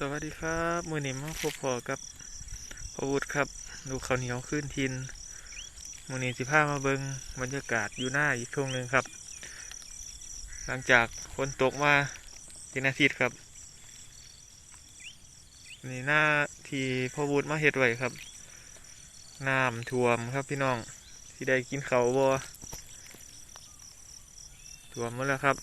สวัสดีครับมือนี้มาพบพอกับพอวุฒิครับ ดูข้าวเหนียวขึ้นทินมือนี้สิพามาเบิงบรรยากาศอยู่หน้าอีกทงหนึ่งครับ หลังจากฝนตกมาเป็นอาทิตย์ครับ นี่หน้าที่พอวุฒิมาเฮ็ดไว้ครับน้ำท่วมครับพี่น้องที่ได้กินเขาวบ่ท่วมหมดแล้วครับ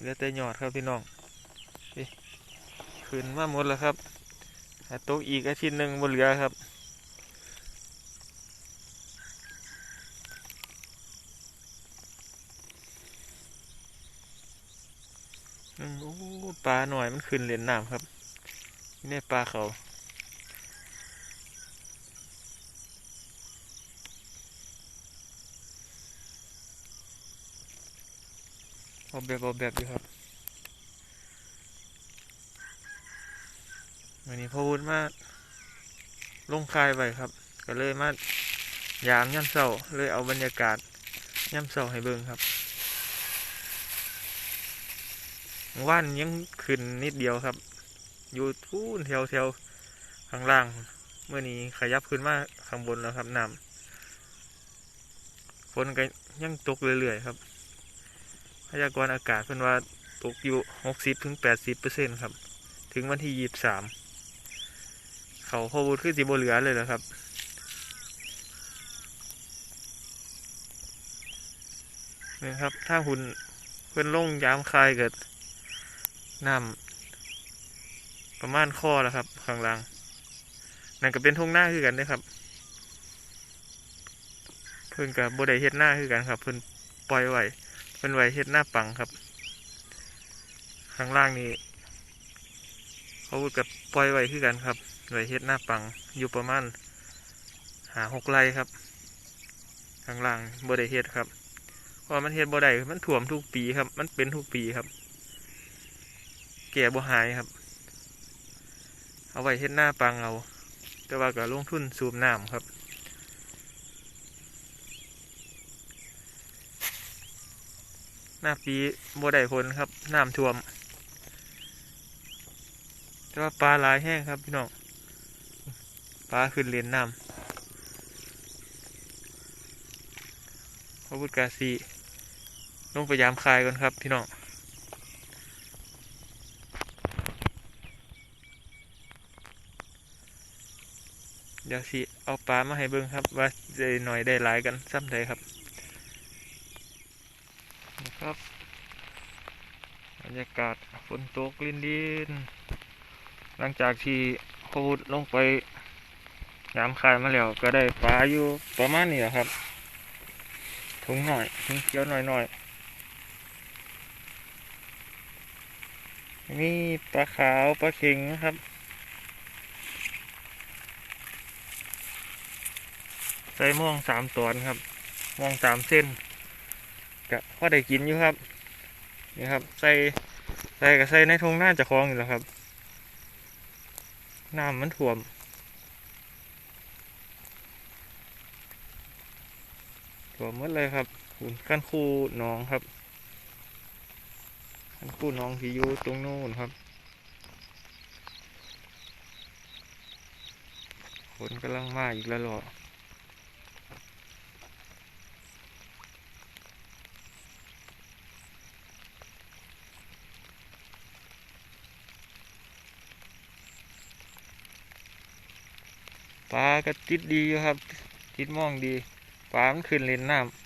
เหลือแต่ยอดครับพี่น้องขึ้นมาหมดแล้วครับตกอีกอาทิตย์หนึ่งบนเรือครับโอ้ปลาหน่อยมันขึ้นเล่นน้ำครับนี่ปลาเขา เอาแบบเอาแบบอยู่ครับวันนี้พอวุฒิมาลงคายไปครับ ก็เลยมายามย่ำเสาเลยเอาบรรยากาศย่ำเสาให้เบิ่งครับว่านยังขึ้นนิดเดียวครับ อยู่ทูนแถวแถวข้างล่าง เมื่อนี้ขยับขึ้นมาข้างบนแล้วครับน้ำฝนก็ยังตกเรื่อยๆครับ พยากรณ์อากาศเพิ่นว่าตกอยู่หกสิบถึงแปดสิบเปอร์เซ็นต์ครับ ถึงวันที่ยี่สิบสามเขาพอวุดขึ้นสีบเหลือเลยเหรอครับ นี่ครับ ถ้าหุ่นเพิ่นลงยามคายเกิดน้ำประมาณข้อแล้วครับ ข้างล่าง นั่นก็เป็นทุ่งหน้าคือกันนะครับ เพิ่นกับบไดเฮ็ดหน้าคือกันครับ เพิ่นปล่อยไว้ เพิ่นไวเฮ็ดหน้าปังครับ ข้างล่างนี้เขากับปล่อยไว้คือกันครับไวเฮ็ดหน้าปังอยู่ประมาณหาหกไร่ครับ ข้างล่างบไดเฮ็ดครับเพราะมันเฮ็ดบ่ได้มันถ่วมทุกปีครับ มันเป็นทุกปีครับ แก่บ่หายครับ เอาไว้เฮ็ดหน้าปังเอา แต่ว่าก็ลงทุนสูบน้ำครับ หน้าปีบ่ได้ผลครับน้ำท่วม แต่ว่าปลาหลายแห้งครับพี่น้องปลาขึ้นเรียนน้ำพระพุทธกาสีลงไปยามคลายก่อนครับพี่น้องเดี๋ยวสิเอาปลามาให้เบิ่งครับ ว่าจะหน่อยได้หลายกันซ้ำใดครับ ครับบรรยากาศฝนตกลินดิน หลังจากที่โคดลงไปยามคายมาแล้วก็ได้ปลาอยู่ประมาณนี้ครับถุงหน่อยถุงเขียวหน่อยหน่อยมีปลาขาวปลาเข็งนะครับใส่ม่วงสามตอนครับม่วงสามเส้น กะพอได้กินอยู่ครับนี่ครับ ใส่ใส่กับใส่ในทงหน้าจะคลองอยู่แล้วครับน้ำมันท่วมท่วมหมดเลยครับหุ่นขั้นคู่น้องครับขั้นคู่น้องที่อยู่ตรงโน้นครับฝนกำลังมาอีกแล้วหรอ ปลาก็ติดดีครับ ติดมองดีปลามันขึ้นเล่นน้ำ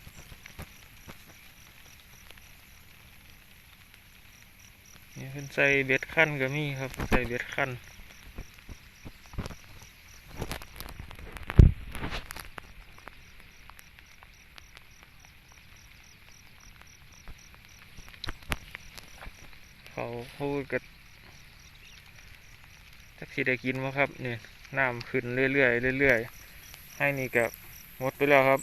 นี่เพิ่นใส่เบ็ดขั้นก็มีครับใส่เบ็ดขั้นเขาพูดกับจักสิได้กินมั้ครับเนี่ย น้ำขึ้นเรื่อยๆเรื่อยๆให้นี่กับหมดไปแล้วครับ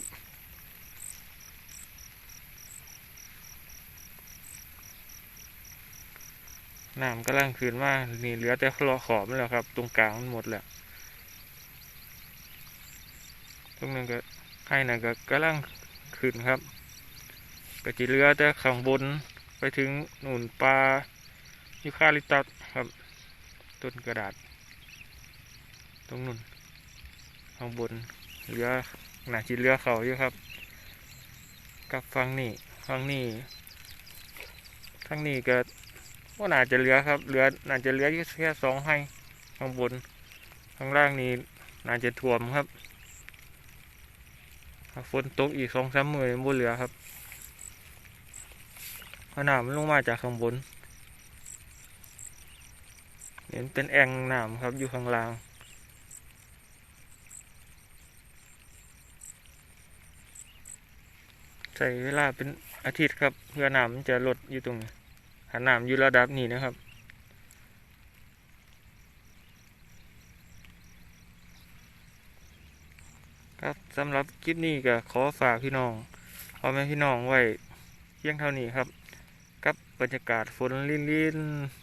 น้ำกำลังขึ้นมากนี่เหลือแต่คลอขอบแล้วครับ ตรงกลางมันหมดแล้วตรงนั้นก็ให้นั่นก็กำลังขึ้นครับก็จะเหลือแต่ข้างบนไปถึงหนุนปลายูคาลิตัสครับต้นกระดาษ รงนู้นข้างบนเหลือหนาจิเหลือเขาอยู่ครับ กับฟังนี่ฟังนี่ทั้งนี้ก็ว่าน่าจะเหลือครับเหลือน่าจะเหลือยแค่สองให้ข้างบนข้างล่างนี้น่าจะท่วมครับฝนตกอีกสองสามมือบ่เหลือครับเพราะน้ำมันลงมาจากข้างบนเห็นเป็นแอ่งน้ำครับอยู่ข้างล่าง ใช้เวลาเป็นอาทิตย์ครับ เพื่อน้ำมันจะลดอยู่ตรงนี้หาน้ำอยู่ระดับนี้นะครับครับสำหรับคลิปนี้ก็ขอฝากพี่น้องพ่อแม่พี่น้องไว้เพียงเท่านี้ครับ กับบรรยากาศฝนลินๆ